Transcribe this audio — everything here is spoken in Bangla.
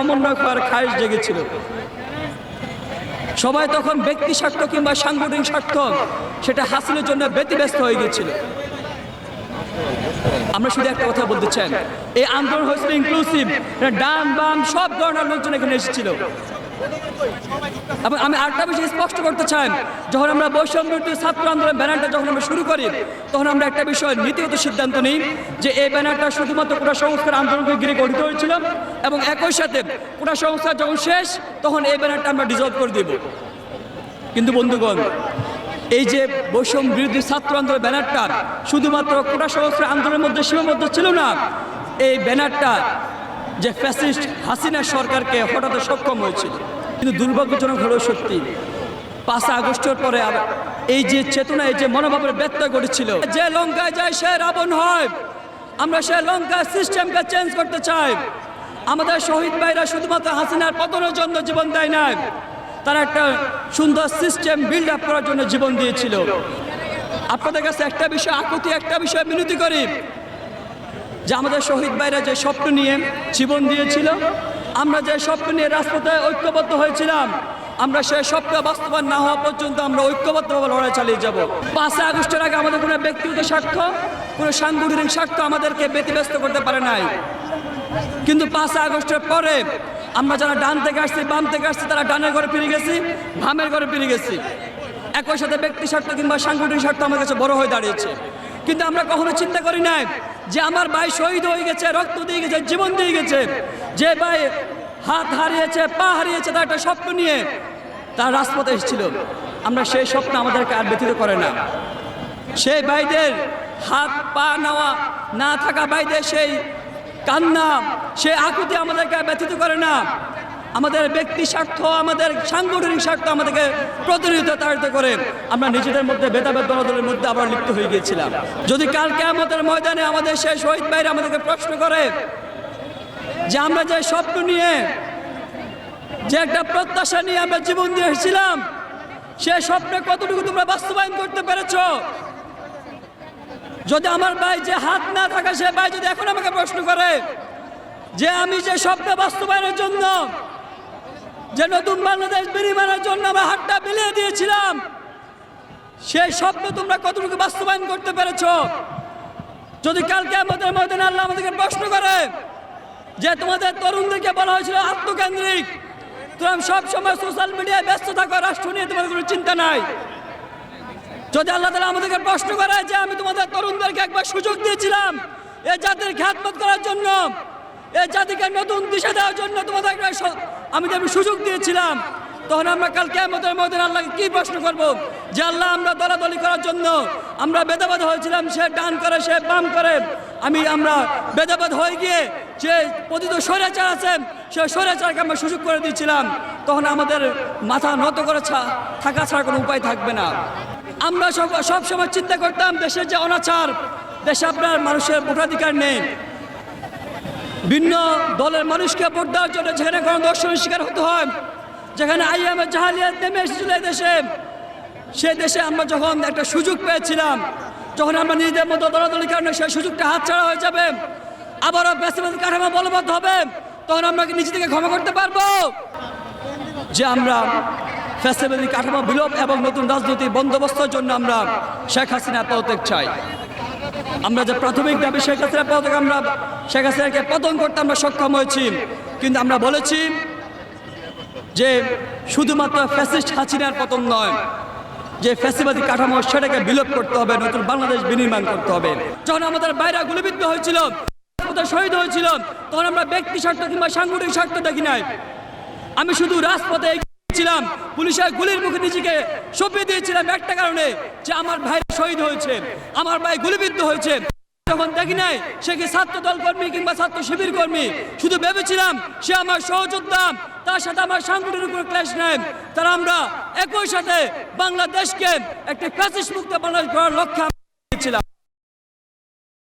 সমন্বয় করার খায়স জেগেছিল। সবাই তখন ব্যক্তি স্বার্থ কিংবা সাংগঠনিক স্বার্থ, সেটা হাসিলের জন্য ব্যতিব্যস্ত হয়ে গিয়েছিল আমরা শুধু একটা কথা বলতে চাই। এই আন্দোলন হয়েছিল ইনক্লুসিভ ডান বাম সব ধরনের লোকজন এখানে এসেছিল। এবং আমি আরেকটা বিষয় স্পষ্ট করতে চাই। যখন আমরা বৈষম্য ছাত্র আন্দোলন ব্যানারটা যখন আমরা শুরু করি, তখন আমরা একটা বিষয় নীতিগত সিদ্ধান্ত নিই যে এই ব্যানারটা শুধুমাত্র কোটা সংস্কার আন্দোলনকে ঘিরে গঠিত হয়েছিল এবং একই সাথে কোটা সংস্কার যখন শেষ, তখন এই ব্যানারটা আমরা ডিজলভ করে দেব। কিন্তু বন্ধুগণ, এই যে বৈষম্য বিরোধী ছাত্র আন্দোলন ব্যানারটা শুধুমাত্র কোটা সংস্কার আন্দোলনের মধ্যে সীমাবদ্ধ ছিল না, এই ব্যানারটা যে ফ্যাসিস্ট হাসিনা সরকারকে হঠাৎ সক্ষম হয়েছিল। কিন্তু দুর্ভাগ্যজনক হলেও সত্যি। পাঁচ আগস্টের পরে এই যে চেতনা, এই যে মনোভাবের ব্যত্যয় ঘটেছিল, যে লঙ্কায় যায় সে রাবণ হয়। আমরা সে লঙ্কা সিস্টেমকে চেঞ্জ করতে চাই। আমাদের শহীদ ভাইরা শুধুমাত্র হাসিনার পতনের জন্য জীবন দেয় নাই। তারা একটা সুন্দর সিস্টেম বিল্ড আপ করার জন্য জীবন দিয়েছিল। আপনাদের কাছে একটা বিষয়, আকুতি একটা বিষয় বিনতি করি। যে আমাদের শহীদ ভাইরা যে স্বপ্ন নিয়ে জীবন দিয়েছিল আমরা যে স্বপ্ন নিয়ে রাজপথে ঐক্যবদ্ধ হয়েছিলাম, আমরা সেই স্বপ্ন বাস্তবায়ন না হওয়া পর্যন্ত আমরা ঐক্যবদ্ধভাবে লড়াই চালিয়ে যাব। পাঁচই আগস্টের আগে আমাদের কোনো ব্যক্তিগত স্বার্থ কোনো সাংগঠনিক স্বার্থ আমাদেরকে ব্যতিব্যস্ত করতে পারে নাই। কিন্তু পাঁচই আগস্টের পরে আমরা যারা ডান থেকে আসছি, বাম থেকে আসছি, তারা ডানের ঘরে ফিরে গেছি ভামের ঘরে ফিরে গেছি। একই সাথে ব্যক্তি স্বার্থ কিংবা সাংগঠনিক স্বার্থ আমার কাছে বড় হয়ে দাঁড়িয়েছে। কিন্তু আমরা কখনো চিন্তা করি নাই যে আমার ভাই শহীদ হয়ে গেছে, রক্ত দিয়ে গেছে, জীবন দিয়ে গেছে। যে ভাই হাত হারিয়েছে, পা হারিয়েছে, তার একটা স্বপ্ন নিয়ে তার রাজপথে এসেছিল। আমরা সেই স্বপ্ন আমাদেরকে আর ব্যতীত করে না। সেই ভাইদের হাত, পা নেওয়া, না থাকা ভাইদের সেই কান্না সে আকুতি আমাদেরকে ব্যথিত করে না। আমাদের ব্যক্তি স্বার্থ, আমাদের সাংগঠনিক স্বার্থ আমাদেরকে প্রতিনিধিত্ব তাড়িত করে আমরা নিজেদের মধ্যে ভেদাভেদ দলদলের মধ্যে আবার লিপ্ত হয়ে গিয়েছিলাম। যদি কালকে আমাদের ময়দানে আমাদের সেই শহীদ ভাইরা আমাদেরকে প্রশ্ন করে যে আমরা যে স্বপ্ন নিয়ে যে একটা প্রত্যাশা নিয়ে আমরা জীবন দিয়ে এসেছিলাম, সে স্বপ্নে কতটুকু তোমরা বাস্তবায়ন করতে পেরেছ? যদি আমার ভাই যে হাত না থাকে, সে ভাই যদি এখন আমাকে প্রশ্ন করে যে আমি যে স্বপ্ন বাস্তবায়নের জন্য, যে নতুন বাংলাদেশ বিনিময়ের জন্য আমরা হাতটা বিলিয়ে দিয়েছিলাম সেই স্বপ্ন তোমরা কতটুকু বাস্তবায়ন করতে পেরেছ? যদি কালকে আমাদের ময়দানে আল্লাহ আমাদেরকে প্রশ্ন করে যে তোমাদের তরুণদেরকে বলা হয়েছিল আত্মকেন্দ্রিক। তোমরা সব সময় সোশ্যাল মিডিয়ায় ব্যস্ত থাকো, রাষ্ট্র নিয়ে তোমাদের কোনো চিন্তা নাই। যদি আল্লাহ তালা আমাদেরকে প্রশ্ন করে যে আমি তোমাদের তরুণদেরকে একবার সুযোগ দিয়েছিলাম এই জাতির খ্যাতমত করার জন্য এই জাতিকে নতুন দিশা দেওয়ার জন্য তোমাদের আমি আমি সুযোগ দিয়েছিলাম, তখন আমরা কালকে আমাদের মধ্যে আল্লাহকে কী প্রশ্ন করব? যে আল্লাহ, আমরা দলাদলি করার জন্য আমরা বেদাবাদ হয়েছিলাম, সে ডান করে, সে বাম করে। আমি, আমরা বেদাবাদ হয়ে গিয়ে যে পতিত স্বৈরাচার আছেন সে স্বৈরাচারকে আমরা সুযোগ করে দিয়েছিলাম। তখন আমাদের মাথা নত করে থাকা ছাড়া কোনো উপায় থাকবে না। আমরা সব সব সময় চিন্তা করতাম, দেশের যে অনাচার, দেশে আপনার মানুষের ভোটাধিকার নেই। ভিন্ন দলের মানুষকে ভোট দেওয়ার জন্য যেখানে কোনো দর্শনের শিকার হতে হয়, যেখানে আইএমের জাহালিয়াত নেমে এসেছিল দেশে, সে দেশে আমরা যখন একটা সুযোগ পেয়েছিলাম, যখন আমরা নিজেদের মতো দলাদলির কারণে সেই সুযোগটা হাতছাড়া হয়ে যাবে আবারও বেসিবাদ কাঠামো বলবদ্ধ হবে, তখন আমরা নিজে থেকে ক্ষমা করতে পারব? যে আমরা ফ্যাসিলিটি কাঠামো বিলোপ এবং নতুন রাজনৈতিক বন্দোবস্তের জন্য আমরা শেখ হাসিনা পদত্যাগ চাই। আমরা যে প্রাথমিক দাবি শেখ হাসিনা পদত্যাগ, আমরা শেখ হাসিনাকে পতন করতে আমরা সক্ষম হয়েছি। কিন্তু আমরা বলেছি যে শুধুমাত্র ফ্যাসিস্ট হাসিনার পতন নয়, যে ফ্যাসিবাদী কাঠামো সেটাকে বিলোপ করতে হবে, নতুন বাংলাদেশ বিনির্মাণ করতে হবে। যখন আমাদের বাইরে গুলিবিদ্ধ হয়েছিল কোথাও শহীদ হয়েছিল তখন আমরা ব্যক্তি স্বার্থ কিংবা সাংগঠনিক স্বার্থ দেখি নাই। আমি শুধু রাজপথে ছিলাম পুলিশের গুলির মুখে নিজেকে সঁপিয়ে দিয়েছিলাম একটা কারণে যে আমার ভাই শহীদ হয়েছে, আমার ভাই গুলিবিদ্ধ হয়েছে। তখন দেখি নাই, সে কি ছাত্র দল কর্মী কিংবা ছাত্র শিবির কর্মী? শুধু ভেবেছিলাম সে আমার সহযোদ্ধা, তার সাথে আমার সাংগঠনিক কোনো ক্লাস নেই। তারা আমরা একই সাথে বাংলাদেশকে একটি ফ্যাসিস্ট মুক্ত বাংলাদেশ করার লক্ষ্যে